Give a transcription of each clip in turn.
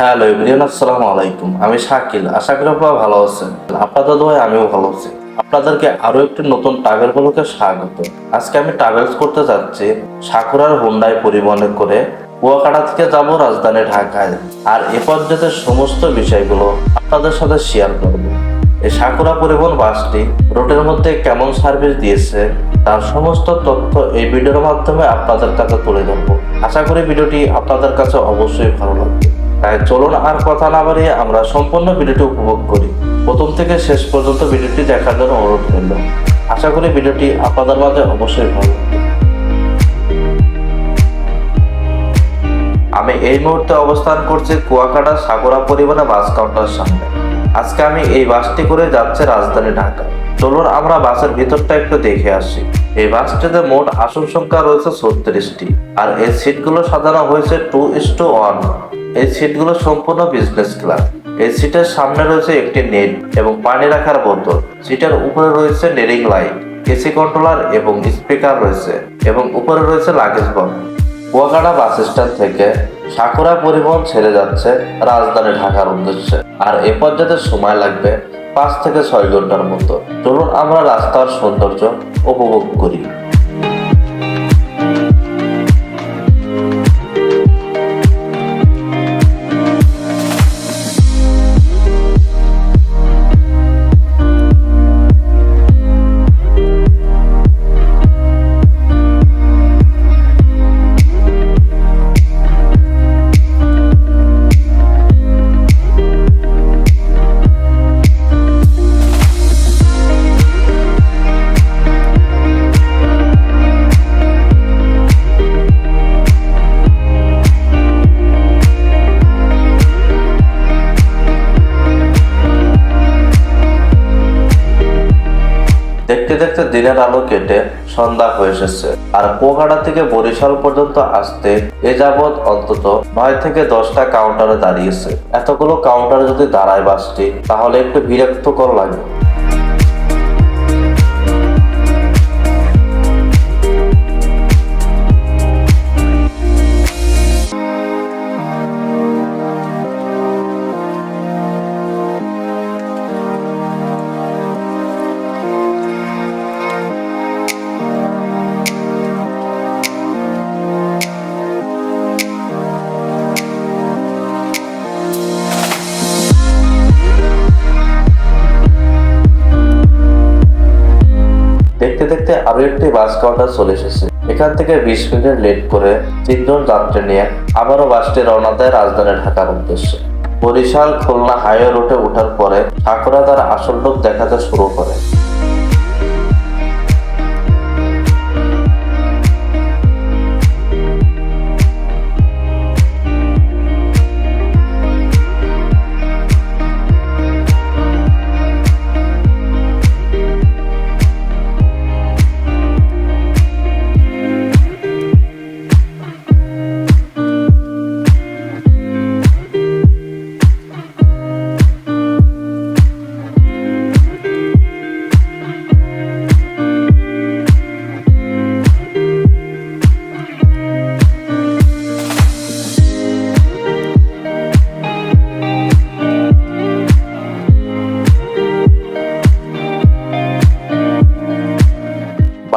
Hello ইব্রিয়ান আসসালামু আলাইকুম। আমি শাকিল। আশা করি আপনারা ভালো আছেন। আপনাদের দোয়ায় আমিও ভালো আছি। আপনাদেরকে আরও একটি নতুন ট্রাভেল ব্লগে স্বাগত। আজকে আমি ট্রাভেলস করতে যাচ্ছি সাকুরার হুন্ডাই পরিবহনে করে কুয়াকাটা থেকে যাব রাজধানী ঢাকায়। আর এ সমস্ত বিষয়গুলো আপনাদের সাথে শেয়ার করব। এই সাকুরা পরিবহন বাসটি রোডের মধ্যে কেমন সার্ভিস দিয়েছে, তার সমস্ত তথ্য এই ভিডিওর মাধ্যমে আপনাদের কাছে তুলে ধরবো। আশা করি ভিডিওটি আপনাদের কাছে অবশ্যই ভালো লাগবে। তাই চলুন আর কথা না বাড়িয়ে আমরা সম্পূর্ণ ভিডিওটি উপভোগ করি। প্রথম থেকে শেষ পর্যন্ত ভিডিওটি দেখার জন্য অনুরোধ করল আশা করি ভিডিওটি আপনাদের মাঝে অবশ্যই ভালো আমি এই মুহূর্তে অবস্থান করছি কুয়াকাটা সাগরা পরিবহনে বাস কাউন্টার সামনে। আজকে আমি এই বাসটি করে যাচ্ছে রাজধানী ঢাকা। চলুন আমরা বাসের ভিতরটা একটু দেখে আসি। এই বাসটিতে মোট আসন সংখ্যা রয়েছে ছত্রিশটি, আর এই সিটগুলো সাজানো হয়েছে টু ইস টু ওয়ান। এই সিটগুলো সম্পূর্ণ বিজনেস ক্লাস এই সিটের সামনে রয়েছে একটি নেট এবং পানি রাখার বোতল। সিটের উপরে রয়েছে নেরিং লাইট এসি কন্ট্রোলার এবং স্পিকার রয়েছে এবং উপরে রয়েছে luggage box Kuakata bus stand থেকে সাকুরা পরিবহন ছেড়ে যাচ্ছে রাজধানী ঢাকার উদ্দেশ্যে। আর এ পর্যায়ে সময় লাগবে পাঁচ থেকে ছয় ঘণ্টার মতো। চলুন আমরা রাস্তার সৌন্দর্য উপভোগ করি। দিনের আলো কেটে সন্ধ্যা হয়ে এসেছে। আর কুয়াকাটা থেকে বরিশাল পর্যন্ত আসতে এ যাবৎ অন্তত নয় থেকে দশটা কাউন্টারে দাঁড়িয়েছে। এতগুলো কাউন্টারে যদি দাঁড়ায় বাসটি, তাহলে একটু বিরক্তকর লাগে। দেখতে দেখতে আরও একটি বাস কাউন্টার চলে এসেছে। এখান থেকে বিশ মিনিট লেট করে তিনজন যাত্রী নিয়ে আবারও বাসটি রওনা দেয় রাজধানী ঢাকার উদ্দেশ্যে। বরিশাল খুলনা হাইওয়ে রোডে ওঠার পরে ঠাকুরা তার আসল রূপ দেখাতে শুরু করে।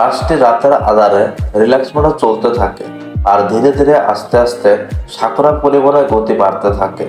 বাসটি রাতের আধারে রিল্যাক্স মোডে চলতে থাকে আর ধীরে ধীরে আস্তে আস্তে সাকুরা পরিবহনের গতি বাড়তে থাকে।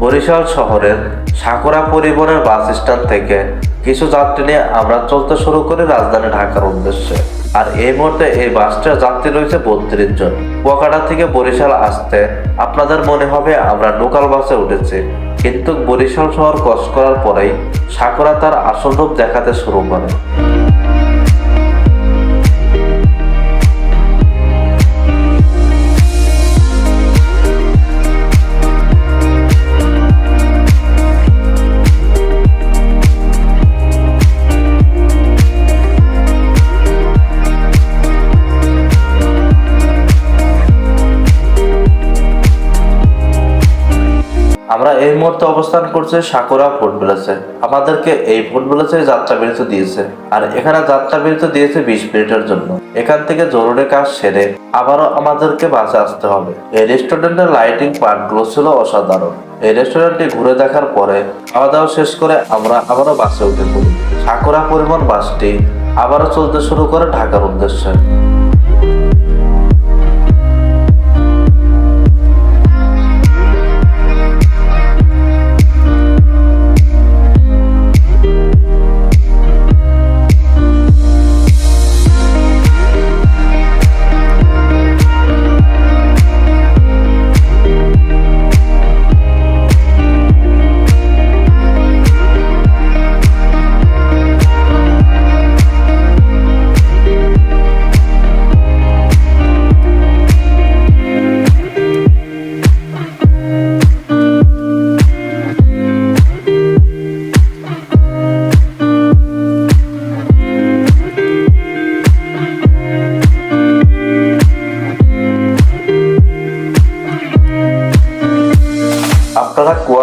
বরিশাল শহরের সাকুরা পরিবহনের বাস স্ট্যান্ড থেকে কিছু যাত্রী নিয়ে আমরা চলতে শুরু করি রাজধানী ঢাকার উদ্দেশ্যে। আর এই মুহূর্তে এই বাসটা যাত্রী রয়েছে বত্রিশ জন। কুয়াকাটা থেকে বরিশাল আসতে আপনাদের মনে হবে আমরা লোকাল বাসে উঠেছি, কিন্তু বরিশাল শহর ক্রস করার পরেই সাকুরা তার আসল রূপ দেখাতে শুরু করে। মুহূর্তে অবস্থান করছে সাকুরা ফুড ভিলেজে আমাদেরকে এই ফুড ভিলেজে যাত্রা বিরতি দিয়েছে। আর এখানে যাত্রা বিরতি দিয়েছে বিশ মিনিটের জন্য। এখান থেকে জরুরি কাজ সেরে আবারও আমাদেরকে বাসে আসতে হবে। এই রেস্টুরেন্টের লাইটিং পার্টগুলো ছিল অসাধারণ। এই রেস্টুরেন্টটি ঘুরে দেখার পরে খাওয়া দাওয়া শেষ করে আমরা আবারও বাসে উঠে পড়ি। সাকুরা পরিবহন বাসটি আবারও চলতে শুরু করে ঢাকার উদ্দেশ্যে।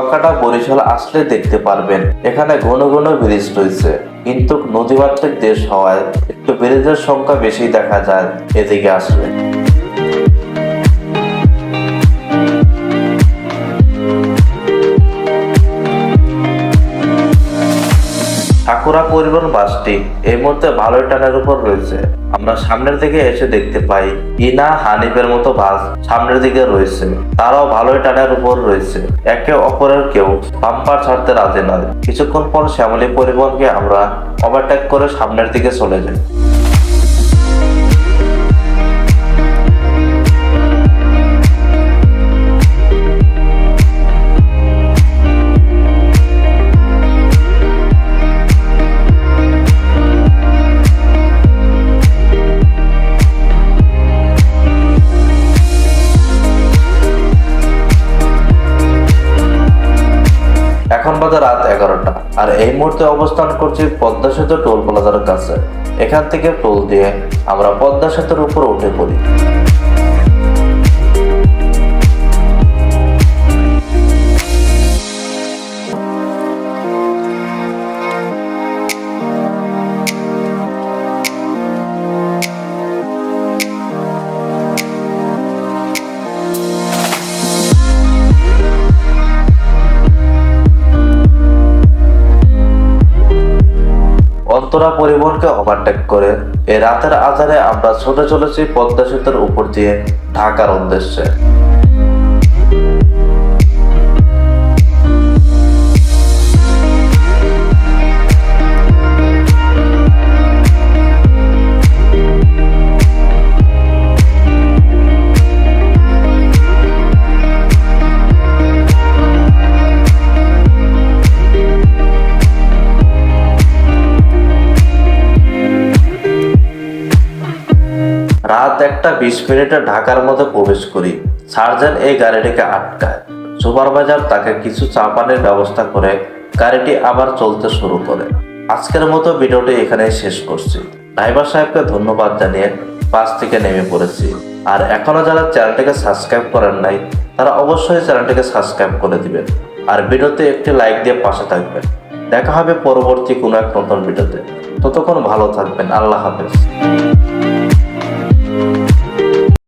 কুয়াকাটা বরিশাল আসলে দেখতে পারবেন। এখানে ঘন ঘন ব্রিজ রয়েছে। কিন্তু নদীমাতৃক দেশ হওয়ায় একটু ব্রিজের সংখ্যা বেশি দেখা যায় এদিকে আসলে। ঠাকুরা পরিবহন বাসটি এই মুহূর্তে ভালোই টানের উপর রয়েছে। আমরা সামনের দিকে এসে দেখতে পাই ইনা হানিফের মতো বাস সামনের দিকে রয়েছে। তারাও ভালোই টানের উপর রয়েছে। একে অপরের কেউ বাম্পার ছাড়তে রাজি নয়। কিছুক্ষণ পর শ্যামলী পরিবহনকে আমরা ওভারটেক করে সামনের দিকে চলে যাই। এখন বাজে রাত এগারোটা। আর এই মুহূর্তে অবস্থান করছি পদ্মা সেতু টোল প্লাজার কাছে। এখান থেকে টোল দিয়ে আমরা পদ্মা সেতুর উপর উঠে পড়ি। অন্তরা পরিবহনকে ওভারটেক করে। এ রাতের আধারে আমরা ছুটে চলেছি পদ্মা সেতুর উপর দিয়ে ঢাকার উদ্দেশ্যে। রাত একটা বিশ মিনিটে ঢাকার মধ্যে প্রবেশ করি। সার্জন এই গাড়িটিকে আটকায়। সুপারভাইজার তাকে কিছু চা পানির ব্যবস্থা করে গাড়িটি আবার চলতে শুরু করে। আজকের মতো ভিডিওটি এখানেই শেষ করছি। ড্রাইভার সাহেবকে ধন্যবাদ জানিয়ে বাস থেকে নেমে পড়েছি। আর এখনও যারা চ্যানেলটিকে সাবস্ক্রাইব করেন নাই, তারা অবশ্যই চ্যানেলটিকে সাবস্ক্রাইব করে দিবেন। আর ভিডিওতে একটি লাইক দিয়ে পাশে থাকবেন। দেখা হবে পরবর্তী কোনো এক নতুন ভিডিওতে। ততক্ষণ ভালো থাকবেন। আল্লাহ হাফেজ।